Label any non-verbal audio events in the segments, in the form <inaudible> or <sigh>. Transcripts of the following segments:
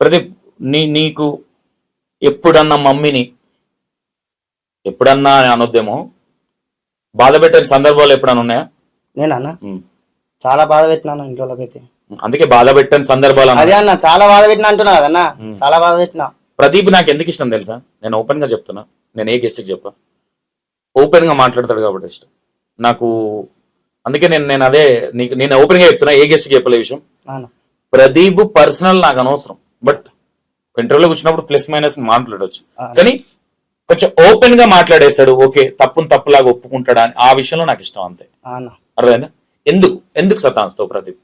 ప్రదీప్ నీ నీకు ఎప్పుడన్నా మమ్మీని ఎప్పుడన్నా అని అనొద్దేమో. బాధ పెట్టిన సందర్భాలు ఎప్పుడన్నా ఉన్నాయా? నేనన్నా. చాలా బాధ పెట్టినాను ఇంట్లోకైతే అందుకే బాధ పెట్టని సందర్భాలు. అదే అన్న చాలా బాధ పెట్టినా అంటున్నా కదన్నా చాలా బాధ పెట్టినా. ప్రదీప్ నాకు ఎందుకు ఇష్టం తెలుసా? నేను ఓపెన్గా చెప్తున్నా. నేను ఏ గెస్ట్కి చెప్పా? ఓపెన్గా మాట్లాడతాడు కాబట్టి ఇష్టం. నాకు అందుకే నేను నేను అదే నీకు నేను ఓపెన్గా చెప్తున్నా ఏ గెస్ట్కి చెప్పలే విషయం? ప్రదీప్ పర్సనల్ నాకు అనవసరం. బట్ ఇంటర్వ్యూలోకి వచ్చినప్పుడు ప్లస్ మైనస్ మాట్లాడొచ్చు. ఆ. కానీ కొంచెం ఓపెన్గా మాట్లాడేస్తాడు ఓకే తప్పును తప్పులాగా ఒప్పుకుంటాడా అని ఆ విషయంలో నాకు ఇష్టం అంతే. అర్థమైందా? ఎందుకు? ఎందుకు సతాస్తావు ప్రదీప్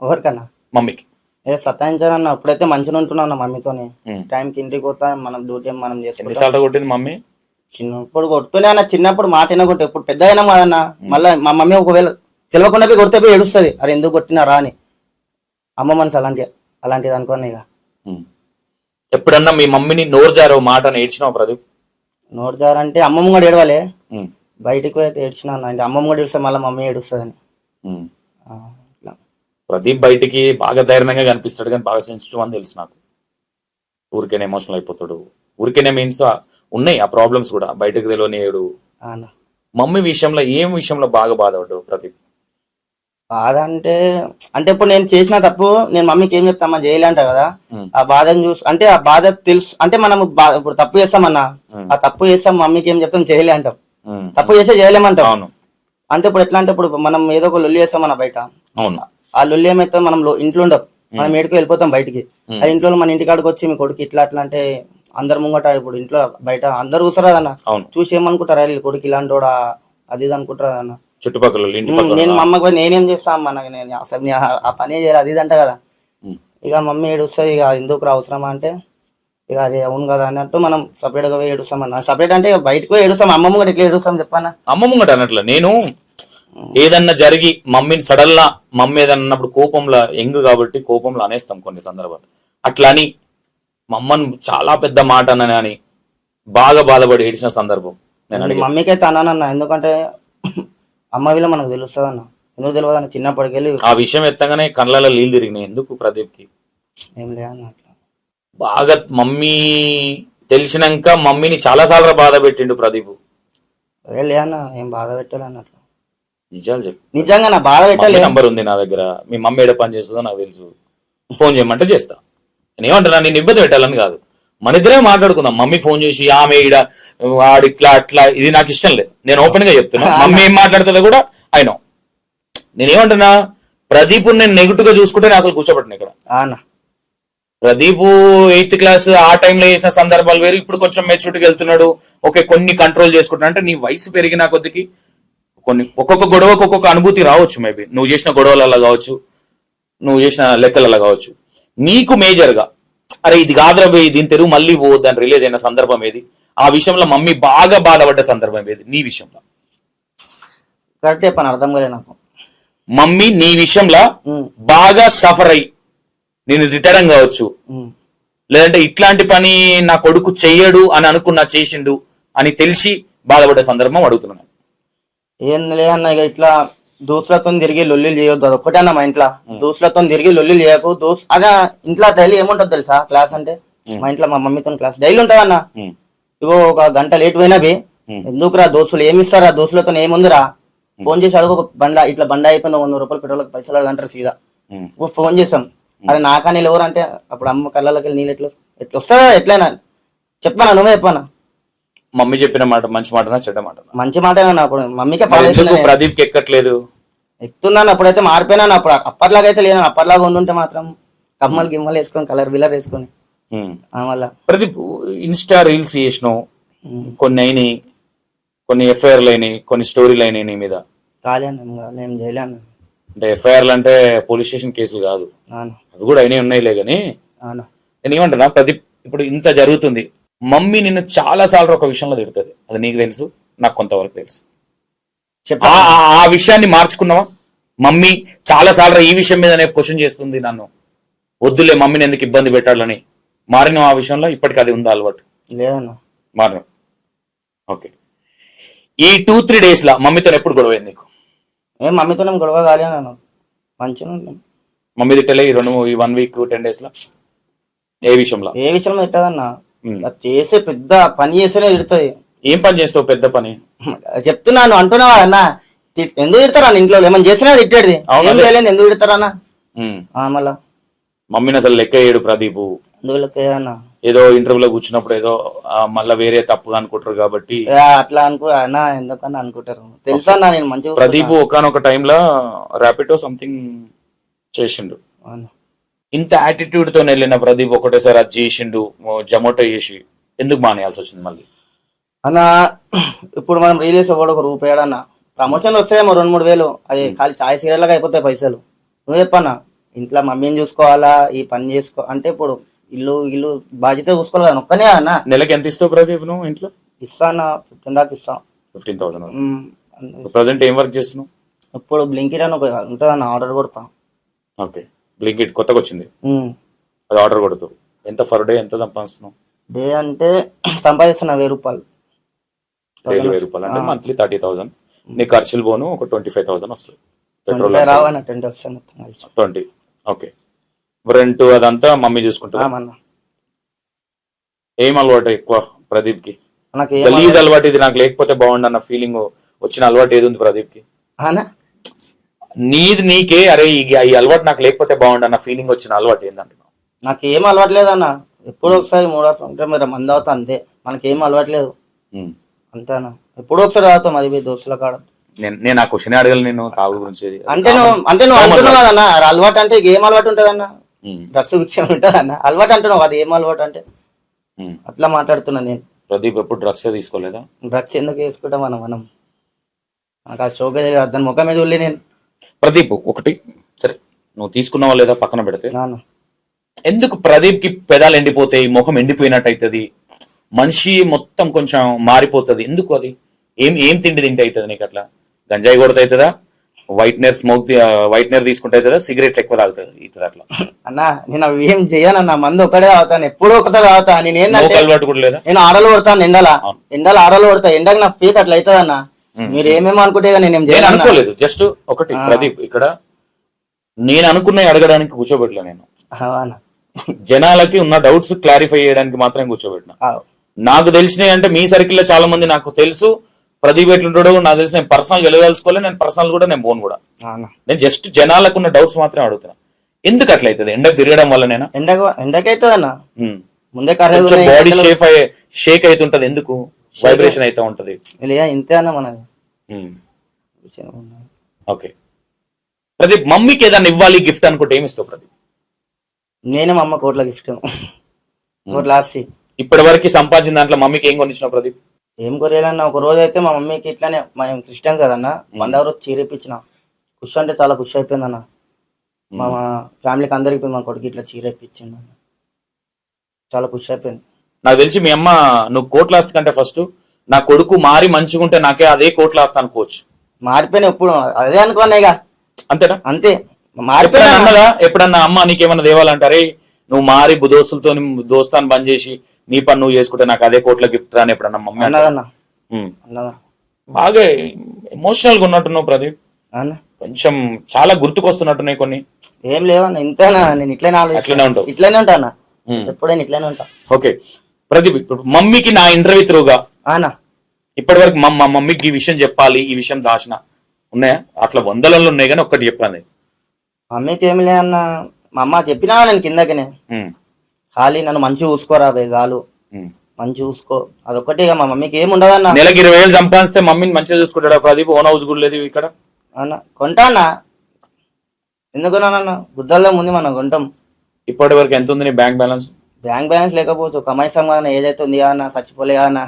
ఎవరికన్నా? మమ్మీకి. ఏ సతాయించానన్న అప్పుడైతే మంచిగా ఉంటున్నా మమ్మీతోని. టైంకి ఇంటికి పోతా మనం డ్యూటీ మనం చేసుకుంటాం. కొట్టింది మమ్మీ? చిన్నప్పుడు కొడుతూనే అన్న చిన్నప్పుడు మాట వినకుంటే ఇప్పుడు పెద్ద అయినా కదన్న మళ్ళీ మా మమ్మీ ఒకవేళ తెలియకుండా పోయి కొడితే పోయి ఏడుస్తుంది. అరే ఎందుకు కొట్టినారా అని. అమ్మ మనసు అలాంటి అలాంటిది అనుకోని ఇక. ఎప్పుడన్నా మీ మమ్మీని నోరు జారో మాట అని ఏడ్చినావు ప్రదీప్? నోరు జారంటే అమ్మమ్మ కూడా ఏడవాలి. బయటికి అయితే ఏడ్చినా. అంటే అమ్మమ్మ కూడా ఏడిస్తే మళ్ళీ మమ్మీ ఏడుస్తుందని. ఇట్లా. ప్రదీప్ బయటికి బాగా ధైర్యంగా కనిపిస్తాడు కానీ బాగా సెన్సిటివ్ అని తెలుసు నాకు. ఊరికేనే ఎమోషనల్ అయిపోతాడు. ఊరికేనే మీన్స్ ఉన్నాయి ఆ ప్రాబ్లమ్స్ కూడా. బయటకు తెలియనియడు ఆ అన్న మమ్మీ విషయంలో ఏం విషయంలో బాగా బాధపడ్డావు ప్రదీప్? బాధ అంటే అంటే ఇప్పుడు నేను చేసిన తప్పు నేను మమ్మీకి ఏం చెప్తామా అంట కదా. ఆ బాధను చూసి అంటే ఆ బాధ తెలుసు అంటే మనం ఇప్పుడు తప్పు చేస్తామన్నా. ఆ తప్పు చేస్తాం మమ్మీకి ఏం చెప్తాం చేయలే అంటాం. తప్పు చేస్తే చేయలేమంటాం అవును. అంటే ఇప్పుడు ఎట్లా అంటే ఇప్పుడు మనం ఏదో ఒక లొల్లి చేస్తాం మన బయట. ఆ లొల్లి ఏమైతే మనం ఇంట్లో ఉండం. మనం ఏడుకు వెళ్ళిపోతాం బయటికి. ఆ ఇంట్లో మన ఇంటి కాడికి వచ్చి మీ కొడుకు ఇట్లా అట్లా అంటే అందరు ముంగట ఇప్పుడు ఇంట్లో బయట అందరు కూర్చోరు అన్న అవును. చూసి ఏమనుకుంటారా కొడుకు ఇలాంటి అది ఇది అనుకుంటారా అన్న. చుట్టుపక్కల నేను మా అమ్మకి నేనేం చేస్తా అమ్మ నాకు నేను అసలు ఆ- పనే చేయాలి అది ఇది అంట కదా. ఇక మమ్మీ ఏడుస్తుంది ఇక ఎందుకు అవసరమా అంటే ఇక అది అవును కదా అన్నట్టు మనం separate గా పోయి ఏడుస్తాం అన్న. సపరేట్ అంటే బయటకు ఏడుస్తాం అమ్మమ్మ కూడా ఇట్లా ఏడుస్తాం చెప్పానా అమ్మ ముంగట అన్నట్లు నేను ఏదన్నా జరిగి మమ్మీని సడన్ లా మమ్మీ ఏదన్నా అన్నప్పుడు కోపంలో ఎంగు కాబట్టి కోపంలో అనేస్తాం కొన్ని సందర్భాలు. అట్లా అని మా అమ్మను చాలా పెద్ద మాట అన్నని అని బాగా బాధపడి ఏడిచిన సందర్భం నేను అయితే అన్నానన్న ఎందుకంటే అమ్మ వీళ్ళ మనకు తెలుస్తుంది అన్న ఎందుకు తెలియదు అన్న చిన్నప్పటికి వెళ్ళి ఆ విషయం ఎత్తగానే కళ్ళలో నీళ్ళు తిరిగినాయి. ఎందుకు ప్రదీప్కి? ఏం లేదన్న అట్లా. బాగా మమ్మీ తెలిసినాక మమ్మీని చాలా సార్లు బాధ పెట్టిండు ప్రదీప్. ఏ లే అన్న ఏం బాధ పెట్టాలి అన్నట్లు నిజాలు చెప్పు. నిజంగా నా బాధ పెట్టాలి. నంబర్ ఉంది నా దగ్గర. మీ మమ్మీ ఏడ పని చేస్తుందో నాకు తెలుసు. ఫోన్ చేయమంటే చేస్తా. నేను ఏమంటున్నా నేను ఇబ్బంది పెట్టాలని కాదు. మన ఇద్దరే మాట్లాడుకుందాం. మమ్మీ ఫోన్ చేసి ఆమె ఈడ వాడు ఇట్లా అట్లా ఇది నాకు ఇష్టం లేదు. నేను ఓపెన్గా చెప్తున్నా. <laughs> మమ్మీ ఏం మాట్లాడుతుందో కూడా ఆయన నేను ఏమంటున్నా ప్రదీప్ నేను నెగిటివ్గా చూసుకుంటే నేను అసలు కూర్చోబెట్టిన ఇక్కడ. ప్రదీప్ ఎయిత్ క్లాస్ ఆ టైంలో చేసిన సందర్భాలు వేరు. ఇప్పుడు కొంచెం మెచ్యూరిటీకి వెళ్తున్నాడు. ఓకే కొన్ని కంట్రోల్ చేసుకుంటున్నా. అంటే నీ వయసు పెరిగిన కొద్దికి కొన్ని ఒక్కొక్క గొడవకు ఒక్కొక్క అనుభూతి రావచ్చు మేబీ నువ్వు చేసిన గొడవలలో కావచ్చు నువ్వు చేసిన లెక్కలలో కావచ్చు. నీకు మేజర్గా అరే ఇది కాదురా బే దీని తెరువు మళ్ళీ పోవద్దు అని రిలీజ్ అయిన సందర్భం ఏది? ఆ విషయంలో మమ్మీ బాగా బాధపడ్డ సందర్భం ఏది? నీ విషయంలో. కరెక్ట్ చెప్పాను అర్థం కాలే నాకు. మమ్మీ నీ విషయంలో బాగా సఫర్ అయ్యి. నేను రిటైర్ కావచ్చు. లేదంటే ఇట్లాంటి పని నా కొడుకు చెయ్యడు అని అనుకున్నా చేసిండు అని తెలిసి బాధపడ్డ సందర్భం అడుగుతున్నాను. ఏం లే అన్న ఇట్లా దోస్తులతో తిరిగి లొల్లిలు చేయొద్దు. అదొక్కటే అన్న మా ఇంట్లో. దోస్తులతో తిరిగి లొల్లిలు చేయకు. దోస్ అదే ఇంట్లో డైలీ ఏముంటుంది తెలుసా? క్లాస్ అంటే? మా ఇంట్లో మా మమ్మీతో క్లాస్. డైలీ ఉంటుంది అన్న ఇగో ఒక గంట లేట్ పోయినా బి. ఉమ్. ఎందుకురా దోస్తులు? ఏమి ఇస్తారా దోస్తులతో ఏముందిరా? ఫోన్ చేసి అడుగు ఒక బండ ఇట్లా బండ అయిపోయిన వంద రూపాయలు పెట్రోల్ పైసలు అడగంటారు సీదా. ఫోన్ చేసాం అరే నాకని ఎవరు అంటే అప్పుడు అమ్మ కళ్ళకి వెళ్ళి నీళ్ళు ఎట్లా ఎట్లా వస్తుందా ఎట్లయినా. చెప్పానా? నువ్వే చెప్పానా? మమ్మీ చెప్పిన మాట మంచి మాటనా చెడ్డ మాటనా? మంచి మాట అప్పుడు మమ్మీకే ఫాలో ఎందుకు ప్రదీప్కి ఎక్కట్లేదు? ఎక్కుతుందని అప్పుడైతే మారిపోయినాను అప్పుడు అప్పట్లాగా అయితే లేను అప్పట్లాగా ఉండుంటే మాత్రం కమ్మలు గిమ్మలు వేసుకొని కలర్ బిల్లర్ వేసుకొని. వల్ల ప్రదీప్ ఇన్స్టా రీల్స్ చేసినావు కొన్ని అయినాయి కొన్ని ఎఫ్ఐఆర్లు అయినాయి కొన్ని స్టోరీలు అయినాయి నీ మీద? అన్న ఏం చేయలే అంటే ఎఫ్ఐఆర్లు అంటే పోలీస్ స్టేషన్ కేసులు కాదు. అవి కూడా అయినాయి ఉన్నాయిలే కానీ నేను ఏమంటున్నా ప్రదీప్ ఇప్పుడు ఇంత జరుగుతుంది. మమ్మీ నిన్ను చాలా సార్లు ఒక విషయంలో తిడుతుంది. అది నీకు తెలుసు నాకు కొంతవరకు తెలుసు. ఆ విషయాన్ని మార్చుకున్నావా? మమ్మీ చాలా సార్లు ఈ విషయం మీద క్వశ్చన్ చేస్తుంది నన్ను. వద్దులే మమ్మీని ఎందుకు ఇబ్బంది పెట్టాలని. మారిన ఆ విషయంలో? ఇప్పటికి అది ఉందా అలవాటు? లేదన్న. మారిన ఓకే. ఈ టూ త్రీ డేస్ లా మమ్మీతో ఎప్పుడు గొడవైంది నీకు? ఏం మమ్మీతో గొడవ కాలే అన్న మంచిగా మమ్మీ తిట్టలే ఈ రెండు ఈ వన్ వీక్ టెన్ డేస్ లా? ఏ విషయంలో? ఏ విషయంలో తిట్టదన్న. అది చేసే పెద్ద పని చేస్తేనే తిడుతుంది. ఏం పని చేస్తావు పెద్ద పని? చెప్తున్నాను అంటున్నావా అన్న? ఎందుకు తిడతారా ఇంట్లో? ఏమైనా చేసినా ఏం. చేయలేదు ఎందుకు తిడతారా అన్న? మళ్ళా. మమ్మీని అసలు లెక్క వేయడు ప్రదీప్. అన్న? ఏదో ఇంటర్వ్యూలో కూర్చున్నప్పుడు ఏదో మళ్ళా వేరే తప్పుగా అనుకుంటారు కాబట్టి. అట్లా అనుకో అన్న ఎందుకన్నా అనుకుంటారు. తెలుసా నేను మంచిగా ప్రదీప్ ఒకనొక టైంలో ర్యాపిడో సంథింగ్ చేసిండు. ఇంత యాటిట్యూడ్తో వెళ్ళిన ప్రదీప్ ఒకటేసారి అది చేసిండు జొమాటో చేసి ఎందుకు మానేయాల్సి వచ్చింది మళ్ళీ? అన్న ఇప్పుడు మనం రిలీజ్ అవ్వడం ఒక రూపాయి అన్న ప్రమోషన్ వస్తాయేమో రెండు మూడు వేలు. అది ఖాళీ ఛాయ్ సీరియల్గా అయిపోతాయి పైసలు. నువ్వు చెప్పన్నా ఇంట్లో మమ్మీని చూసుకోవాలా? ఈ పని చేసుకో అంటే ఇప్పుడు ఇల్లు ఇల్లు బాధ్యత చూసుకోవాలి కదా ఒక్కనే అన్న. నెలకి ఎంత ఇస్తావు ప్రదీప్ నువ్వు ఇంట్లో? ఇస్తా అన్న ఫిఫ్టీన్ దాకా ఇస్తాం. ఫిఫ్టీన్ థౌసండ్ ప్రజెంట్ ఏం వర్క్ చేస్తున్నావు? ఇప్పుడు బ్లింకిట్ అని ఒక ఉంటుంది అన్న ఆర్డర్ కొడతా. ఓకే. బ్లింకిట్ కొత్తగా వచ్చింది. అది ఆర్డర్ కొడుతూ. ఎంత ఫర్ డే ఎంత సంపాదిస్తున్నావు? డే అంటే <clears throat> సంపాదిస్తున్నా వెయ్యి రూపాయలు. డైలీ వెయ్యి రూపాయలు. అంటే మంత్లీ థర్టీ థౌసండ్ నీ ఖర్చులు పోను ఒక ట్వంటీ ఫైవ్ థౌసండ్ వస్తుంది. పెట్రోల్ ట్వంటీ రావు అన్న టెంట్ వస్తాయి మొత్తం కలిసి. ట్వంటీ. ఓకే. రెంట్ అదంతా మమ్మీ చూసుకుంటా ఏం అలవాటు ఎక్కువ ప్రదీప్కి నాకు అలవాటు ఇది నాకు లేకపోతే బాగుండు అన్న ఫీలింగ్ వచ్చిన అలవాటు ఏది ఉంది ప్రదీప్కి నీది నీకే అరే ఈ అలవాటు నాకు లేకపోతే బాగుండు అన్న ఫీలింగ్ వచ్చిన అలవాటు ఏందంటున్నావు నాకు ఏం అలవాట్లేదు అన్న ఎప్పుడో ఒకసారి మూడో ఉంటే మరి మంది అవుతా అంతే. మనకి ఏం అలవాట్లేదు ఉమ్. అంతే అన్న ఎప్పుడో ఒకసారి తాగుతాం అది పోయి దోస్తుల కాడ. నేను ఆ క్వశ్చన్ అడగలను నేను తాగు గురించి. అంటే నువ్వు అంటే నువ్వు అంటున్నావు కదన్న అలవాటు అంటే ఏం అలవాటు ఉంటుంది అన్న ఉమ్. డ్రగ్స్ విషయం ఉంటుంది అన్న అలవాటు అంటున్నావు అది ఏం అలవాటు అంటే. అట్లా మాట్లాడుతున్నా నేను. ప్రదీప్ ఎప్పుడు డ్రగ్స్ తీసుకోలేదా? డ్రగ్స్ ఎందుకు వేసుకుంటాం మనం మనం? నాకు ఆ షోకే తెలియదు దాని ముఖమే చూడలే నేను. ప్రదీప్ ఒకటి సరే నువ్వు తీసుకున్నావా లేదా పక్కన పెడితే? ఎందుకు ప్రదీప్కి పెదాలు ఎండిపోతాయి ముఖం ఎండిపోయినట్టు అవుతుంది మనిషి మొత్తం కొంచెం మారిపోతుంది. ఎందుకు అది? ఏం ఏం తిండి తింటే అవుతుంది నీకు అట్లా? గంజాయి కొడితే అవుతుందా వైట్నర్ స్మోక్ వైట్నర్ తీసుకుంటే అవుతుందా సిగరెట్ ఎక్కువ తాగుతుంది అవుతుంది అట్లా? అన్న నేను అవి ఏం చేయనన్న మందు ఒకటే తాగుతాను ఎప్పుడో ఒకసారి తాగుతా. నేను ఏంటంటే నేను ఆడలు కొడతాను ఎండల. ఎండల ఆడలు కొడతా. ఎండకు నా ఫేస్ అట్లా అవుతుంది అన్న మీరు ఏమేమో అనుకుంటే నేనేం. అనుకోలేదు. జస్ట్ ఒకటి ప్రదీప్ ఇక్కడ నేను అనుకున్నవి అడగడానికి కూర్చోబెట్టలే నేను. జనాలకి ఉన్న డౌట్స్ క్లారిఫై చేయడానికి మాత్రమే కూర్చోబెట్టిన. నాకు తెలిసినవి అంటే మీ సర్కిల్లో చాలా మంది నాకు తెలుసు. ప్రదీప్ ఎట్లుంటాడో నాకు తెలిసి నేను పర్సనల్ వెళ్ళదలుచుకోలే నేను పర్సనల్ కూడా నేను పోను కూడా. నేను జస్ట్ జనాలకు ఉన్న డౌట్స్ మాత్రమే అడుగుతున్నా. ఎందుకు అట్లా అవుతుంది? ఎండకు తిరగడం వల్ల నేను ఎండకు ఎండకైతుంది అన్న ముందే కొంచెం ఉన్నాయి, బాడీ అయ్యే షేక్ అవుతుంటది. ఎందుకు? వైబ్రేషన్ అవుతా ఉంటది. ఇలా ఇంతే అన్న మనది. ఓకే. ప్రదీప్ మమ్మీకి ఏదైనా ఇవ్వాలి గిఫ్ట్ అనుకుంటే ఏమి ఇస్తావు ప్రదీప్? నేనే మా అమ్మ కోట్ల గిఫ్ట్. కోట్ల ఆస్తి. ఇప్పటి వరకు సంపాదించిన దాంట్లో మమ్మీకి ఏం కొనిచ్చినావు ప్రదీప్? ఏం కొరేయాలన్న ఒక రోజు అయితే మా మమ్మీకి ఇట్లానే మా క్రిస్టియన్స్ కదన్న పండగ రోజు చీరేపించిన ఖుషి అంటే చాలా ఖుషి అయిపోయింది అన్న మా ఫ్యామిలీకి అందరికి మా కొడుకు ఇట్లా చీర ఇప్పించింది అన్న. చాలా ఖుషి అయిపోయింది. నాకు తెలిసి మీ అమ్మ నువ్వు కోట్ల ఆస్తి కంటే ఫస్ట్ నా కొడుకు మారి మంచిగుంటే నాకే అదే కోట్ల ఆస్తి అనుకోవచ్చు. మారిపోయినా ఎప్పుడు? అదే అనుకోన్నా ఇక అంతేనా? అంతే. మారిపోయినా. ఎప్పుడన్నా అన్నదా? ఎప్పుడన్నా అమ్మ నీకేమన్నా దేవాలంటారే నువ్వు మారి దోస్తులతో దోస్తాను బంద్ చేసి నీ పని నువ్వు చేసుకుంటే నాకు అదే కోట్ల గిఫ్ట్ అని ఎప్పుడన్నా మమ్మీ? అన్నదన్న బాగా ఎమోషనల్గా ఉన్నట్టున్నావు ప్రదీప్. అన్న? కొంచెం చాలా గుర్తుకొస్తున్నట్టున్నాయి కొన్ని. ఏం లేవన్న ఇంతేనా? నేను ఇట్లనే ఆలోచిస్తాను ఉంటావు. ఇట్లనే ఉంటా అన్న. ఉమ్. ఎప్పుడైనా ఇట్లనే ఉంటా. ఓకే. ప్రదీప్ ఇప్పుడు మమ్మీకి నా ఇంటర్వ్యూ త్రూగా? అన్న ఇప్పటి వరకు మా మమ్మీకి ఈ విషయం చెప్పాలి ఈ విషయం దాచిన. ఉన్నాయా? అట్లా వందలలో ఉన్నాయి కానీ ఒక్కటి చెప్పాను మమ్మీకి ఏమి లే అన్న. మా అమ్మ చెప్పినా నేను కిందకినే. ఖాళీ నన్ను మంచి చూసుకోరా బే చాలు. మంచి చూసుకో. అదొక్కటి ఇక మా మమ్మీకి ఏమి ఉండదన్న నెలకి ఇరవై వేలు సంపాదిస్తే మమ్మీని మంచిగా చూసుకుంటాడా ప్రదీప్? ఓన్ హౌస్ కూడా లేదు ఇక్కడ. అన్న కొంటా అన్న. ఎందుకున్నానన్న గుద్దల్లో ముందు మనం కొంటాం. ఇప్పటి వరకు ఎంత ఉంది నీ బ్యాంక్ బ్యాలెన్స్? బ్యాంక్ బ్యాలెన్స్ లేకపోవచ్చు కమాయిస్తాం కదా ఏదైతే ఉంది అన్న చచ్చిపోలే అన్న.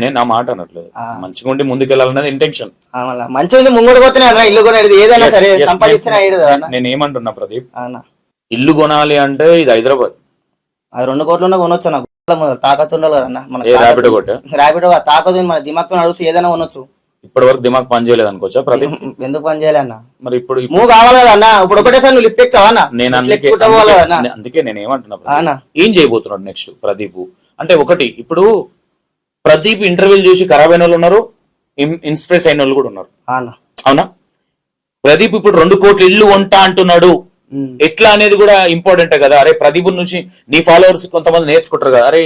నేను నా మాట అనట్లేదు. మంచిగా ఉండి ముందుకెళ్ళాలన్నది ఇంటెన్షన్ మళ్ళీ మంచి ఉంది పోతేనే అన్న ఇల్లు కొనేది. ఏదైనా సరే సంపాదిస్తేనే అయ్యేది కదా అన్న. నేను ఏమంటున్నా ప్రదీప్? ఇల్లు కొనాలి అంటే ఇది హైదరాబాద్. అది రెండు కోట్ల కొనొచ్చు అన్న. గుద్దల తాకత్తు ఉండాలి కదన్న మన ర్యాపిడో తాకత్తు మన దిమాగ్తో నడుస్తూ ఏదైనా కొనొచ్చు. ఇప్పటి వరకు దిమాగ్ పని చేయలేదు అనుకోవచ్చా? ప్రదీప్? ఎందుకు పని చేయాలి అన్న? మరి ఇప్పుడు మూవ్ కావాలి కదా అన్న? ఇప్పుడు ఒకటేసారి నువ్వు లిఫ్ట్ ఎక్కుతావా అన్న? నేను అందుకే అందుకే- నేను ఏమంటున్నా ఏం చేయబోతున్నాడు నెక్స్ట్ ప్రదీప్? అంటే ఒకటి ఇప్పుడు ప్రదీప్ ఇంటర్వ్యూలు చూసి ఖరాబ్ అయిన వాళ్ళు ఉన్నారు ఇన్- ఇన్స్ప్రెస్ అయిన వాళ్ళు కూడా ఉన్నారు. అవునా? ప్రదీప్ ఇప్పుడు రెండు కోట్ల ఇల్లు వంట అంటున్నాడు. ఎట్లా అనేది కూడా ఇంపార్టెంట్ కదా? అరే ప్రదీప్ నుంచి నీ ఫాలోవర్స్ కొంతమంది నేర్చుకుంటారు కదా. అరే